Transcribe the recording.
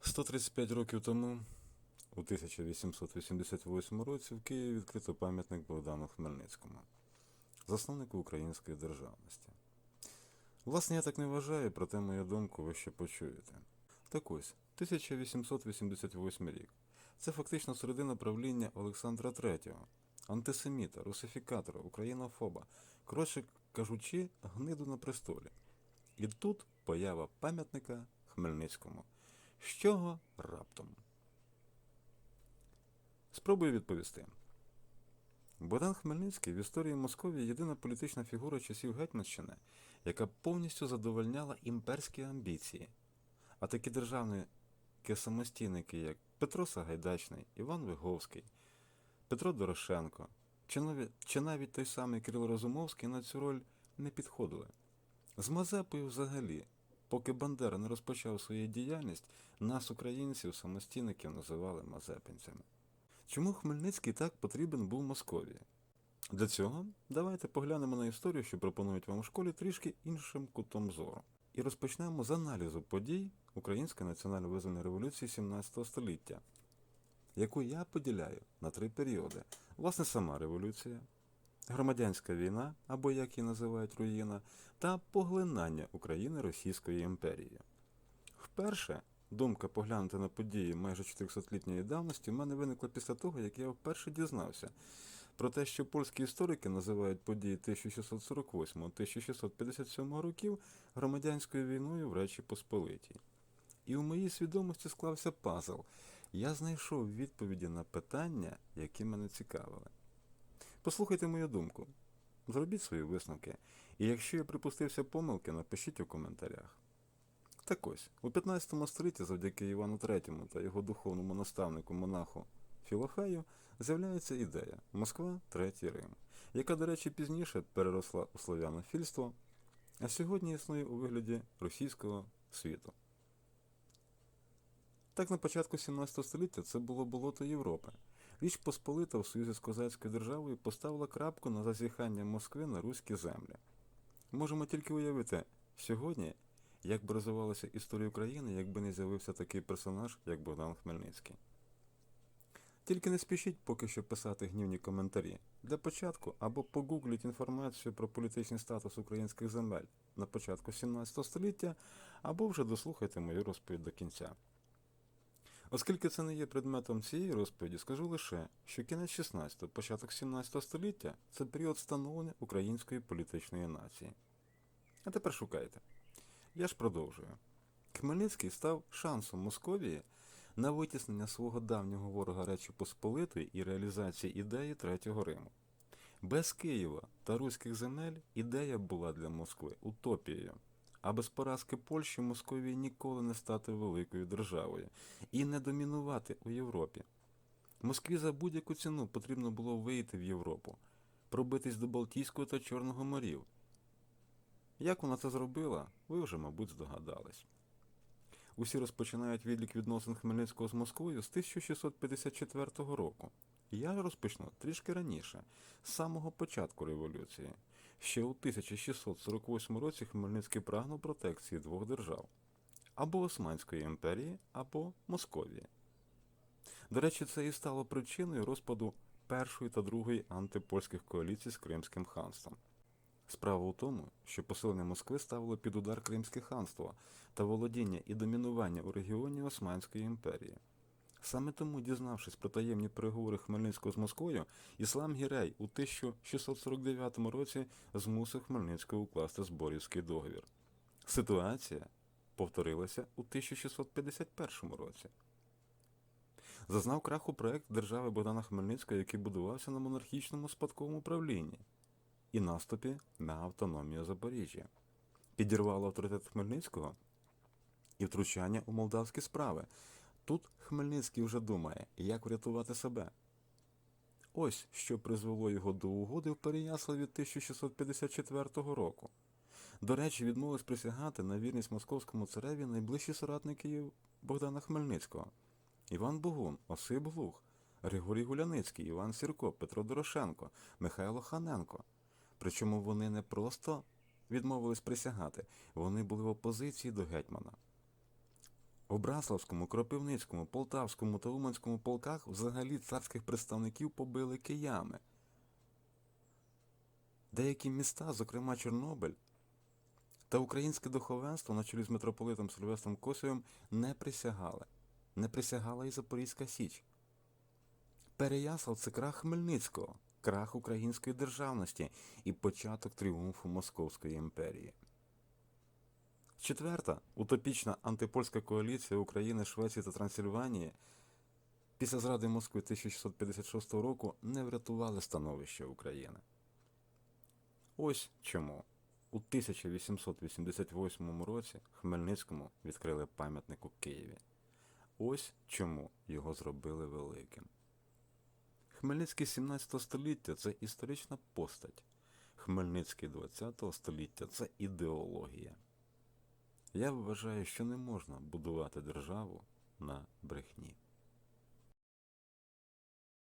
135 років тому, у 1888 році, в Києві відкрито пам'ятник Богдану Хмельницькому, засновнику української державності. Власне, я так не вважаю, проте мою думку ви ще почуєте. Так ось, 1888 рік. Це фактично середина правління Олександра III, антисеміта, русифікатора, українофоба, коротше кажучи, гниду на престолі. І тут поява пам'ятника Хмельницькому. З чого раптом? Спробую відповісти. Богдан Хмельницький в історії Московії єдина політична фігура часів Гетьманщини, яка повністю задовольняла імперські амбіції. А такі державники самостійники, як Петро Сагайдачний, Іван Виговський, Петро Дорошенко, чи навіть, чи навіть той самий Кирило Розумовський на цю роль не підходили. З Мазепою взагалі, поки Бандера не розпочав свою діяльність, нас, українців, самостійників називали мазепинцями. Чому Хмельницький так потрібен був Московії? Для цього давайте поглянемо на історію, що пропонують вам у школі трішки іншим кутом зору. І розпочнемо з аналізу подій Української національно-визвольної революції 17 століття, яку я поділяю на три періоди. Власне, сама революція, громадянська війна, або як її називають руїна, та поглинання України Російською імперією. Вперше думка поглянути на події майже 400-літньої давності в мене виникла після того, як я вперше дізнався про те, що польські історики називають події 1648-1657 років громадянською війною в Речі Посполитій. І у моїй свідомості склався пазл. Я знайшов відповіді на питання, які мене цікавили. Послухайте мою думку, зробіть свої висновки, і якщо я припустився помилки, напишіть у коментарях. Так ось, у 15 столітті завдяки Івану III та його духовному наставнику монаху Філофею з'являється ідея Москва Третій Рим, яка, до речі, пізніше переросла у славянофільство, а сьогодні існує у вигляді російського світу. Так, на початку 17 століття це було болото Європи. Річ Посполита в союзі з козацькою державою поставила крапку на зазіхання Москви на руські землі. Можемо тільки уявити сьогодні, як би розвивалася історія України, якби не з'явився такий персонаж, як Богдан Хмельницький. Тільки не спішіть поки що писати гнівні коментарі. Для початку або погугліть інформацію про політичний статус українських земель на початку 17 століття, або вже дослухайте мою розповідь до кінця. Оскільки це не є предметом цієї розповіді, скажу лише, що кінець 16 початок 17 століття це період становлення української політичної нації. А тепер шукайте. Я ж продовжую. Хмельницький став шансом Московії на витіснення свого давнього ворога Речі Посполитої і реалізації ідеї Третього Риму. Без Києва та руських земель ідея була для Москви утопією. А без поразки Польщі Московії ніколи не стати великою державою і не домінувати у Європі. Москві за будь-яку ціну потрібно було вийти в Європу, пробитись до Балтійського та Чорного морів. Як вона це зробила, ви вже, мабуть, здогадались. Усі розпочинають відлік відносин Хмельницького з Москвою з 1654 року. Я розпочну трішки раніше, з самого початку революції. Ще у 1648 році Хмельницький прагнув протекції двох держав або Османської імперії, або Московії. До речі, це і стало причиною розпаду першої та другої антипольських коаліцій з Кримським ханством. Справа у тому, що поселення Москви ставило під удар Кримське ханство та володіння і домінування у регіоні Османської імперії. Саме тому, дізнавшись про таємні переговори Хмельницького з Москвою, Іслам Гірей у 1649 році змусив Хмельницького укласти Зборівський договір. Ситуація повторилася у 1651 році. Зазнав краху проект держави Богдана Хмельницького, який будувався на монархічному спадковому правлінні і наступі на автономію Запоріжжя. Підірвало авторитет Хмельницького і втручання у молдавські справи. Тут Хмельницький вже думає, як врятувати себе. Ось що призвело його до угоди в Переяславі 1654 року. До речі, відмовились присягати на вірність московському цареві найближчі соратники Богдана Хмельницького Іван Богун, Осип Глух, Григорій Гуляницький, Іван Сірко, Петро Дорошенко, Михайло Ханенко. Причому вони не просто відмовились присягати, вони були в опозиції до гетьмана. У Браславському, Кропивницькому, Полтавському та Уманському полках взагалі царських представників побили киями. Деякі міста, зокрема Чорнобиль, та українське духовенство на чолі з митрополитом Сильвестром Косовим не присягали. Не присягала і Запорізька Січ. Переяслав це крах Хмельницького, крах української державності і початок тріумфу Московської імперії. Четверта утопічна антипольська коаліція України, Швеції та Трансильванії після зради Москви 1656 року не врятували становище України. Ось чому у 1888 році Хмельницькому відкрили пам'ятник у Києві. Ось чому його зробили великим. Хмельницький 17 століття це історична постать. Хмельницький 20 століття це ідеологія. Я вважаю, що не можна будувати державу на брехні.